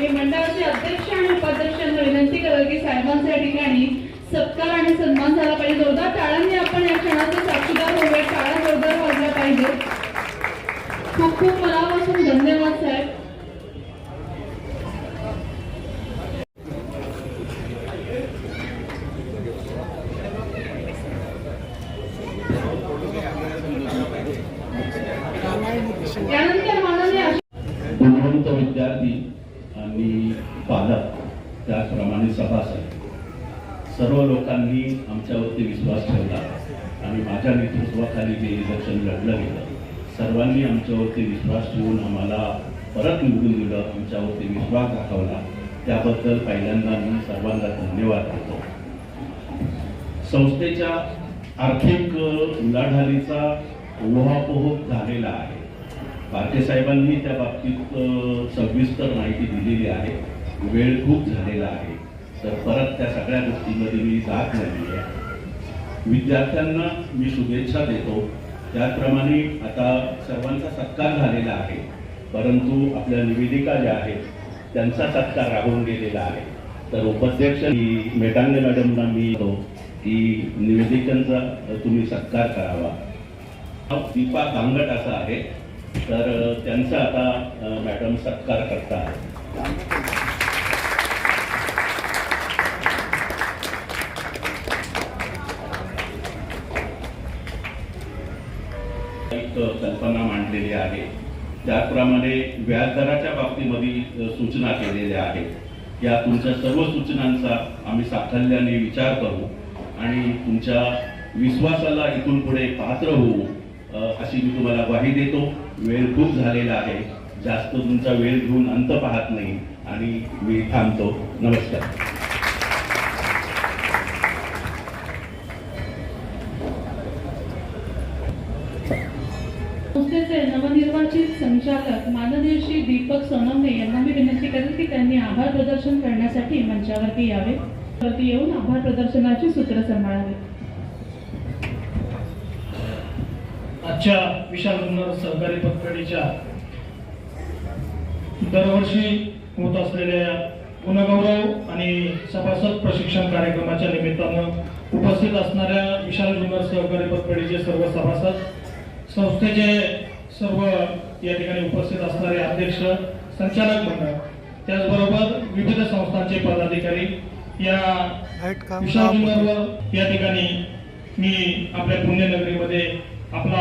आणि मंडळाचे अध्यक्ष आणि उपाध्यक्षांना विनंती करेल की साहेबांच्या ठिकाणी सत्कार आणि सन्मान झाला पाहिजे. जोरदार टाळांनी आपण या क्षणाचा साक्षीदार होऊया. टाळा जोरदार वाजल्या पाहिजे. खूप खूप मनापासून धन्यवाद साहेब. आणि पालक त्याचप्रमाणे सभासद. सर्व लोकांनी आमच्यावरती विश्वास ठेवला आणि माझ्या नेतृत्वाखाली जे इलेक्शन लढलं गेलं. सर्वांनी आमच्यावरती विश्वास ठेवून आम्हाला परत निवडून दिलं आमच्यावरती विश्वास दाखवला. त्याबद्दल पहिल्यांदा मी सर्वांना धन्यवाद देतो. संस्थेच्या आर्थिक उलाढालीचा ओहापोह झालेला आहे. पारखे साहेबांनी त्या बाबतीत सविस्तर माहिती दिलेली आहे. वेळ खूप झालेला आहे. तर परत त्या सगळ्या गोष्टींमध्ये मी जात नाही आहे. विद्यार्थ्यांना मी शुभेच्छा देतो. त्याचप्रमाणे आता सर्वांचा सत्कार झालेला आहे. परंतु आपल्या निवेदिका ज्या आहेत त्यांचा सत्कार राहून गेलेला आहे. तर उपाध्यक्ष ही मेटांगे मॅडमना मी तो की निवेदिकांचा तुम्ही सत्कार करावा. दीपा कांगट असा आहे. तर त्यांचा आता मॅडम सत्कार करतात. एक कल्पना मांडलेली आहे. त्याचप्रमाणे व्याजदराच्या बाबतीमध्ये सूचना केलेल्या आहेत. या तुमच्या सर्व सूचनांचा आम्ही साखल्याने विचार करू आणि तुमच्या विश्वासाला इथून पुढे पात्र होऊ. अशी मी तुम्हाला ग्वाही देतो. वेळ खूप झालेला आहे. जास्त तुमचा वेळ घेऊन अंत पाहत नाही आणि मी थांबतो. नमस्कार. नवनिर्वाचित संचालक माननीय श्री दीपक सोनवणे यांना मी विनंती करेल की त्यांनी आभार प्रदर्शन करण्यासाठी मंचावरती यावे. वरती येऊन आभार प्रदर्शनाची सूत्र सांभाळावे. आजच्या विशाल सहकारी पतपेढीच्या दरवर्षी होत असलेल्या गुणगौरव आणि सभासद प्रशिक्षण कार्यक्रमाच्या निमित्तानं उपस्थित असणाऱ्या विशाल जुन्नर सहकारी पतपेढीचे सर्व सभासद संस्थेचे सर्व या ठिकाणी उपस्थित असणारे अध्यक्ष संचालक मंडळ त्याचबरोबर विविध संस्थांचे पदाधिकारी या विशाल जुन्नरवर या ठिकाणी मी आपल्या पुण्यनगरीमध्ये आपला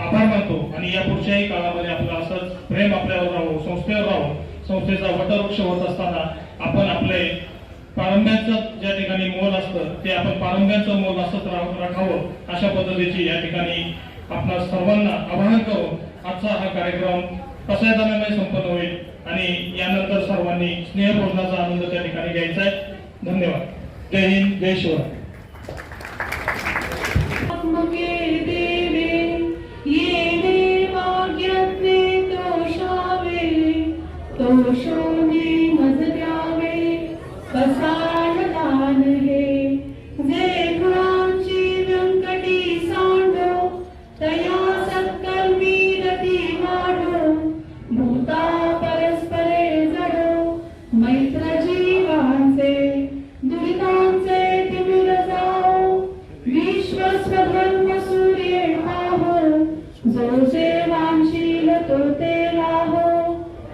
आभार मानतो आणि या पुढच्याही काळामध्ये आपलं असंच प्रेम आपल्यावर राहो संस्थेवर राहो. संस्थेचा वटवृक्ष होत असताना आपण आपले पारंब्याचं ज्या ठिकाणी मोल असतं ते आपण पारंब्याचं मोल असंच राखावं अशा पद्धतीची या ठिकाणी आपल्या सर्वांना आवाहन करून आजचा हा कार्यक्रम कसायदानाने संपन्न होईल आणि यानंतर सर्वांनी स्नेहभोजनाचा आनंद त्या ठिकाणी घ्यायचा आहे. धन्यवाद. जय हिंद जय शिवराय.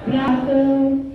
Prata.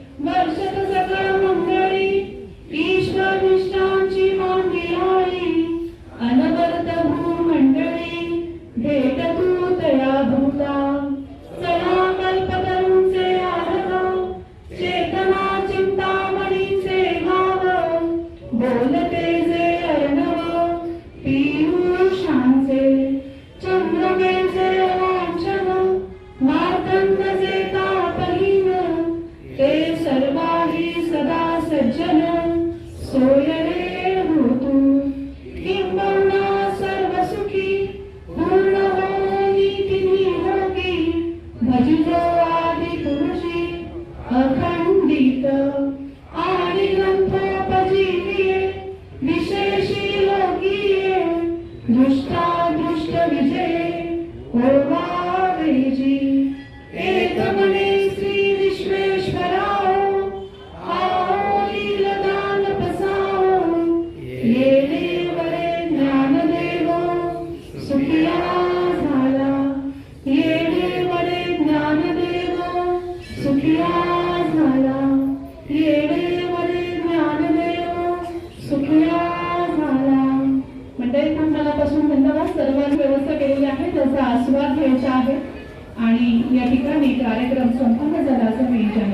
आहे. आणि या ठिकाणी कार्यक्रम संपन्न झाला असं मी विचार